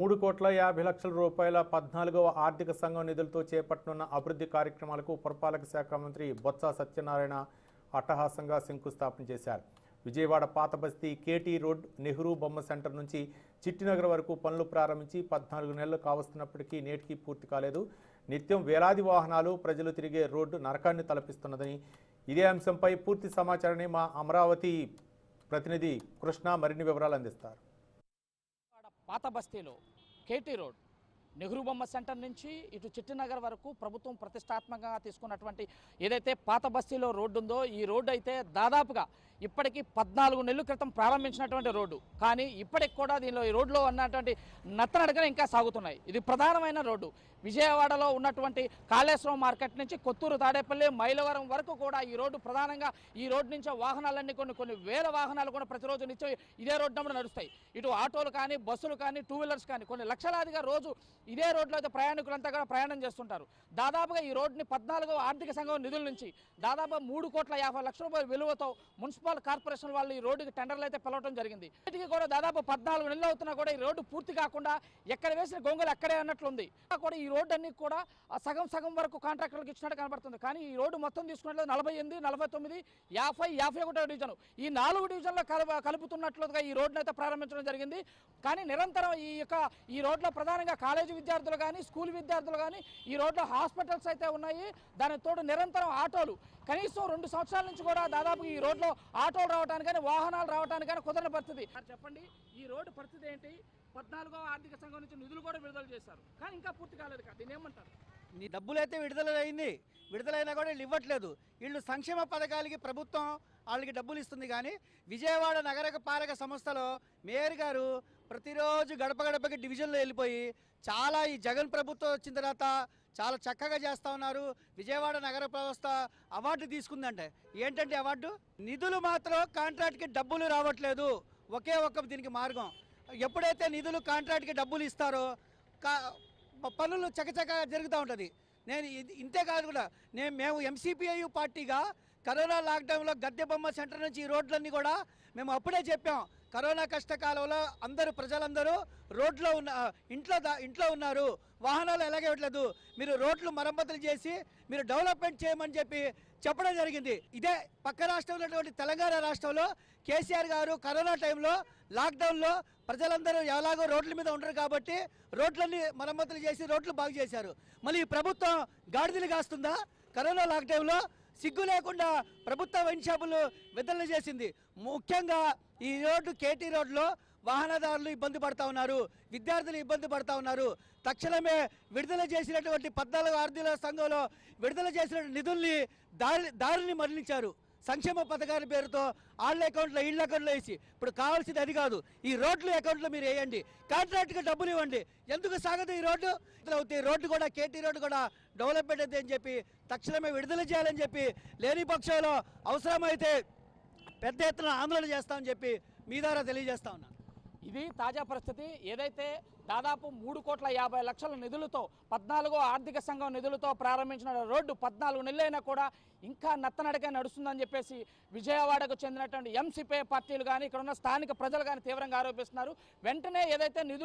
మూడు కోట్ల యాభై లక్షల రూపాయల పద్నాలుగవ ఆర్థిక సంఘం నిధులతో చేపట్టనున్న అభివృద్ధి కార్యక్రమాలకు పురపాలక శాఖ మంత్రి బొత్స సత్యనారాయణ అట్టహాసంగా శంకుస్థాపన చేశారు. విజయవాడ పాత బస్తీ కేటీ రోడ్ నెహ్రూ బొమ్మ సెంటర్ నుంచి చిట్టినగర్ వరకు పనులు ప్రారంభించి పద్నాలుగు నెలలు కావస్తున్నప్పటికీ నేటికి పూర్తి కాలేదు. నిత్యం వేలాది వాహనాలు ప్రజలు తిరిగే రోడ్డు నరకాన్ని తలపిస్తున్నదని ఇదే అంశంపై పూర్తి సమాచారాన్ని మా అమరావతి ప్రతినిధి కృష్ణ మరిన్ని వివరాలు అందిస్తారు. పాత బస్తీలో కేటీ రోడ్ నెహ్రూ బొమ్మ సెంటర్ నుంచి ఇటు చిట్టినగర్ వరకు ప్రభుత్వం ప్రతిష్టాత్మకంగా తీసుకున్నటువంటి ఏదైతే పాత బస్తీలో రోడ్డు ఉందో ఈ రోడ్డు అయితే దాదాపుగా ఇప్పటికీ పద్నాలుగు నెలల క్రితం ప్రారంభించినటువంటి రోడ్డు. కానీ ఇప్పటికి కూడా దీనిలో ఈ రోడ్లో ఉన్నటువంటి నత్తనడకలు ఇంకా సాగుతున్నాయి. ఇది ప్రధానమైన రోడ్డు. విజయవాడలో ఉన్నటువంటి కాళేశ్వరం మార్కెట్ నుంచి కొత్తూరు తాడేపల్లి మైలవరం వరకు కూడా ఈ రోడ్డు ప్రధానంగా ఈ రోడ్డు నుంచి వాహనాలన్నీ కొన్ని కొన్ని వేల వాహనాలు కూడా ప్రతిరోజు నిత్యం ఇదే రోడ్డు నడుస్తాయి. ఇటు ఆటోలు కానీ బస్సులు కానీ టూ వీలర్స్ కానీ కొన్ని లక్షలాదిగా రోజు ఇదే రోడ్లో అయితే ప్రయాణికులంతా కూడా ప్రయాణం చేస్తుంటారు. దాదాపుగా ఈ రోడ్డుని పద్నాలుగో ఆర్థిక సంఘం నిధుల నుంచి దాదాపు మూడు కోట్ల యాభై లక్షల రూపాయల విలువతో మున్సిపల్ కార్పొరేషన్ వాళ్ళు ఈ రోడ్డుకి టెండర్లు అయితే పిలవడం జరిగింది. వీటికి కూడా దాదాపు పద్నాలుగు నెలలు అవుతున్నా కూడా ఈ రోడ్డు పూర్తి కాకుండా ఎక్కడ వేసిన గొంగులు అక్కడే అన్నట్లుంది కూడా ఈ రోడ్డు అన్ని కూడా సగం సగం వరకు కాంట్రాక్టర్లకు ఇచ్చినట్టు కనబడుతుంది. కానీ ఈ రోడ్డు మొత్తం తీసుకున్నట్లు నలభై ఎనిమిది నలభై తొమ్మిది యాభై యాభై ఒకటో డివిజన్. ఈ నాలుగు డివిజన్లో కలుపు కలుపుతున్నట్లుగా ఈ రోడ్డును అయితే ప్రారంభించడం జరిగింది. కానీ నిరంతరం ఈ యొక్క ఈ రోడ్లో ప్రధానంగా కాలేజీ విద్యార్థులు కానీ స్కూల్ విద్యార్థులు కానీ ఈ రోడ్లో హాస్పిటల్స్ అయితే ఉన్నాయి. దానికి తోడు నిరంతరం ఆటోలు. కనీసం రెండు సంవత్సరాల నుంచి కూడా దాదాపు ఈ రోడ్లో ఆటోలు రావడానికి కానీ వాహనాలు రావడానికి కానీ కుదరని పరిస్థితి. చెప్పండి. ఈ రోడ్డు పరిస్థితి ఏంటి? పద్నాలుగో ఆర్థిక సంఘం నుంచి నిధులు కూడా విడుదల చేశారు. కానీ ఇంకా పూర్తి కాలేదు కదా. దీన్ని ఏమంటారు? నీ డబ్బులైతే విడుదలైంది. విడుదలైనా కూడా వీళ్ళు ఇవ్వట్లేదు. వీళ్ళు సంక్షేమ పథకాలకి ప్రభుత్వం వాళ్ళకి డబ్బులు ఇస్తుంది కానీ విజయవాడ నగర పాలక సంస్థలో మేయర్ గారు ప్రతిరోజు గడప గడపకి డివిజన్లో వెళ్ళిపోయి చాలా ఈ జగన్ ప్రభుత్వం వచ్చిన తర్వాత చాలా చక్కగా చేస్తూ ఉన్నారు. విజయవాడ నగర వ్యవస్థ అవార్డు తీసుకుందంటే. ఏంటంటే అవార్డు? నిధులు మాత్రం కాంట్రాక్ట్కి డబ్బులు రావట్లేదు. ఒకే ఒక్క దీనికి మార్గం. ఎప్పుడైతే నిధులు కాంట్రాక్ట్కి డబ్బులు ఇస్తారో కా పనులు చకచక జరుగుతూ ఉంటుంది. నేను ఇది- ఇంతే కాదు కూడా నేను మేము ఎంసీపీఐ పార్టీగా కరోనా లాక్డౌన్లో గద్దె బొమ్మ సెంటర్ నుంచి ఈ రోడ్లన్నీ కూడా మేము అప్పుడే చెప్పాం. కరోనా కష్టకాలంలో అందరూ ప్రజలందరూ రోడ్లో ఉన్న ఇంట్లో దా- ఇంట్లో ఉన్నారు. వాహనాలు ఎలాగే ఇవ్వట్లేదు. మీరు రోడ్లు మరమ్మతులు చేసి మీరు డెవలప్మెంట్ చేయమని చెప్పి చెప్పడం జరిగింది. ఇదే పక్క రాష్ట్రంలో తెలంగాణ రాష్ట్రంలో కేసీఆర్ గారు కరోనా టైంలో లాక్డౌన్లో ప్రజలందరూ ఎలాగో రోడ్ల మీద ఉండరు కాబట్టి రోడ్లన్నీ మరమ్మతులు చేసి రోడ్లు బాగు చేశారు. మళ్ళీ ఈ ప్రభుత్వం గాడిదలు కాస్తుందా? కరోనా లాక్డౌన్లో సిగ్గు లేకుండా ప్రభుత్వ వైన్ షాపులు విడుదల చేసింది. ముఖ్యంగా ఈ రోడ్డు కేటీ రోడ్లో వాహనదారులు ఇబ్బంది పడతా ఉన్నారు విద్యార్థులు ఇబ్బంది పడతా ఉన్నారు. తక్షణమే విడుదల చేసినటువంటి పద్నాలుగు ఆర్థిక సంఘంలో విడుదల చేసిన నిధుల్ని దారి దారిని మరలించారు. సంక్షేమ పథకాల పేరుతో వాళ్ళ అకౌంట్లో ఇళ్ళ అకౌంట్లో వేసి ఇప్పుడు కావాల్సింది అది కాదు. ఈ రోడ్లు అకౌంట్లో మీరు వేయండి. కాంట్రాక్ట్గా డబ్బులు ఇవ్వండి. ఎందుకు సాగదు ఈ రోడ్డు? అవుతాయి రోడ్డు కూడా కేటీ రోడ్డు కూడా డెవలప్మెంట్ అవుతుంది అని చెప్పి తక్షణమే విడుదల చేయాలని చెప్పి లేని పక్షంలో అవసరమైతే పెద్ద ఎత్తున ఆందోళన చేస్తామని చెప్పి మీ ద్వారా తెలియజేస్తా ఉన్నాను ఇది తాజా పరిస్థితి. ఏదైతే దాదాపు మూడు కోట్ల యాభై లక్షల నిధులతో పద్నాలుగో ఆర్థిక సంఘం నిధులతో ప్రారంభించిన రోడ్డు పద్నాలుగు నెలలైనా కూడా ఇంకా నత్తనడగా నడుస్తుందని చెప్పేసి విజయవాడకు చెందినటువంటి ఎంసీపీ పార్టీలు కానీ ఇక్కడ ఉన్న స్థానిక ప్రజలు కానీ తీవ్రంగా ఆరోపిస్తున్నారు. వెంటనే ఏదైతే నిధులు